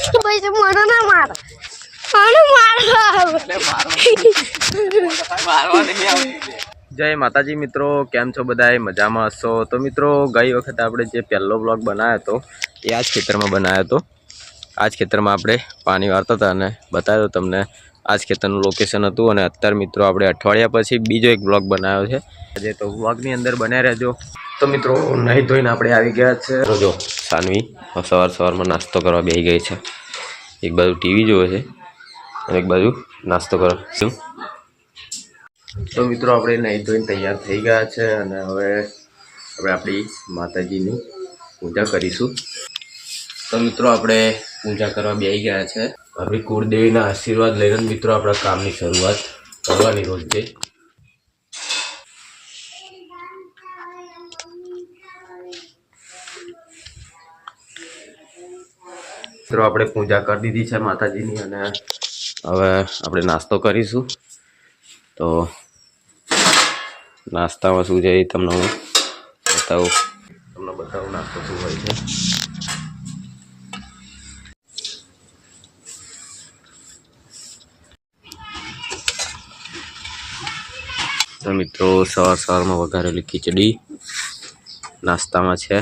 તો મને ના માર. મને માર જય માતાજી મિત્રો, કેમ છો બધા મજામાં હશો? તો મિત્રો, ગઈ વખતે આપણે જે પહેલો બ્લોગ બનાવ્યો હતો, એ આ જ ખેતરમાં બનાવ્યો હતો. આ જ ખેતરમાં આપણે પાણી વાળતા હતા અને બતાવ્યો તમને આ જ ખેતરનું લોકેશન હતું અને અત્યારે મિત્રો આપણે અઠવાડિયા પછી બીજો એક બ્લોગ બનાવ્યો છે. આજે તો બ્લોગની અંદર બન્યા રહેજો. તો મિત્રો, નહીં ધોઈને આપણે આવી ગયા છે. જો, સાનવી સવાર સવારમાં નાસ્તો કરવા બેસી ગઈ છે. એક બાજુ ટીવી જોવે છે અને એક બાજુ નાસ્તો કરો શું? તો મિત્રો, આપણે નહીં ધોઈને તૈયાર થઈ ગયા છે અને હવે આપણે આપણી માતાજીની પૂજા કરીશું. તો મિત્રો આપણે પૂજા કરવા બેસી ગયા છે. આપણી કુળદેવીના આશીર્વાદ લઈને મિત્રો આપણા કામની શરૂઆત કરવાની રોજે. મિત્રો આપણે પૂજા કરી દીધી છે માતાજીની અને હવે આપણે નાસ્તો કરીશું. તો નાસ્તામાં શું છે એ તમને હું બતાવું. તમને બતાવું નાસ્તો શું હોય છે. તો મિત્રો, સવાર સવારમાં વઘારેલી ખીચડી. નાસ્તામાં છે.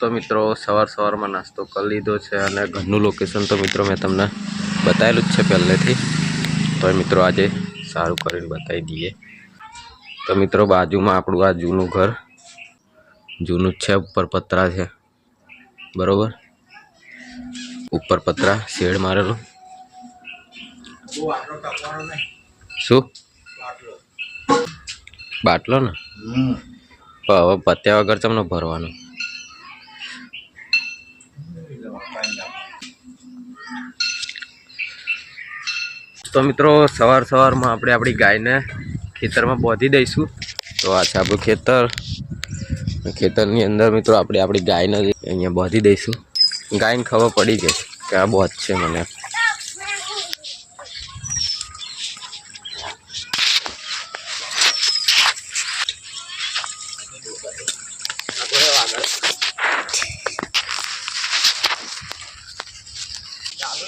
તો મિત્રો, સવાર સવારમાં નાસ્તો કરી લીધો છે અને ઘરનું લોકેશન તો મિત્રો મેં તમને બતાવેલું જ છે પહેલેથી. તો મિત્રો, આજે સારું કરીને બતાવી દઈએ. તો મિત્રો બાજુમાં આપણું આ જૂનું ઘર. જૂનું છે ઉપર પતરા છે. બરોબર? ઉપર પતરા શેડ મારેલો. શું? બાટલો ને? હવે પત્યા વગર તમને ભરવાનું? તો મિત્રો સવાર સવારમાં આપણે આપણી ગાયને ખેતરમાં બાંધી દઈશું. તો આ છે આપણું ખેતર. ખેતરની અંદર મિત્રો આપણે આપણી ગાયને અહીંયા બાંધી દઈશું. ગાયને ખબર પડી ગઈ કે આ બોધ છે મને. ચાલો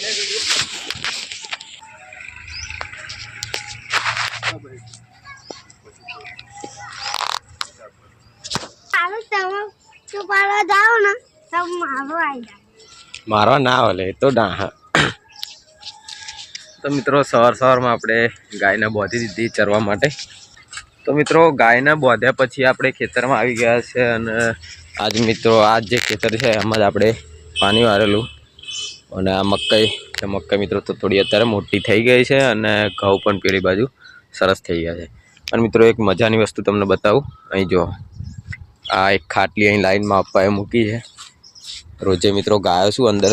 તમે ને તો આવે તો ના. તો મિત્રો, સવાર સવારમાં આપણે ગાયને બોધી દીધી ચરવા માટે. તો મિત્રો, ગાયને બોધ્યા પછી આપણે ખેતરમાં આવી ગયા છે અને આજ મિત્રો, આજ જે ખેતર છે, એમાં જ આપણે પાણી વારેલું. અને આ મકાઈ છે મકાઈ મિત્રો, તો થોડી અત્યારે મોટી થઈ ગઈ છે અને ઘઉં પણ પેલી બાજુ સરસ થઈ ગયા છે. અને મિત્રો, એક મજાની વસ્તુ તમને બતાવું. અહીં જો આ એક ખાટલી અહીં લાઈનમાં આપવા એ મૂકી છે. રોજે મિત્રો ગાયો શું અંદર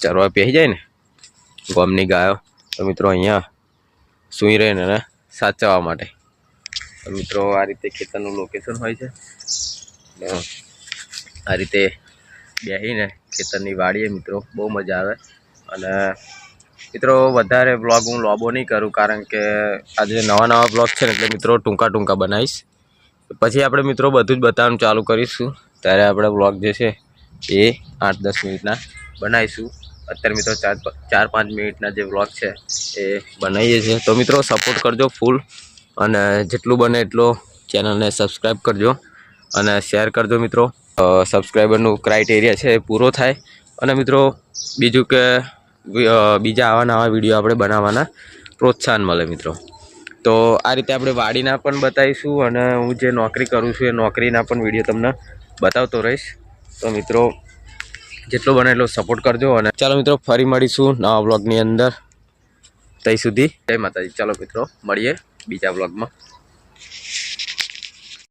ચરવા પહેરી જાય ને? ગોમની ગાયો. તો મિત્રો અહીંયા સૂઈ રહે ને એને સાચવવા માટે. મિત્રો આ રીતે ખેતરનું લોકેશન હોય છે. આ રીતે બેસીને ખેતરની વાડીએ મિત્રો બહુ મજા આવે. અને મિત્રો વધારે બ્લોગ હું લોબો નહીં કરું કારણ કે આજે નવા નવા બ્લોગ છે ને એટલે મિત્રો ટૂંકા ટૂંકા બનાવીશ. પછી આપણે મિત્રો બધું જ બતાવવાનું ચાલુ કરીશું. ત્યારે આપણે બ્લોગ જે છે એ આઠ દસ મિનિટના બનાવીશું. અત્યારે મિત્રો ચાર ચાર પાંચ મિનિટના જે બ્લોગ છે એ બનાવીએ છીએ. તો મિત્રો સપોર્ટ કરજો ફૂલ અને જેટલું બને એટલો ચેનલને સબસ્ક્રાઈબ કરજો અને શેર કરજો મિત્રો. સબસ્ક્રાઈબરનું ક્રાઇટેરિયા છે એ પૂરો થાય. અને મિત્રો બીજું કે બીજા આવા નવા વીડિયો આપણે બનાવવાના પ્રોત્સાહન મળે મિત્રો. તો આ રીતે આપણે વાડીના પણ બતાવીશું અને હું જે નોકરી કરું છું એ નોકરીના પણ વીડિયો તમને બતાવતો રહીશ. તો મિત્રો, જેટલો બને એટલો સપોર્ટ કરજો અને ચાલો મિત્રો, ફરી મળીશું નવા બ્લોગની અંદર. ત્યાં સુધી, જય માતાજી. ચાલો મિત્રો, મળીએ બીજા બ્લોગમાં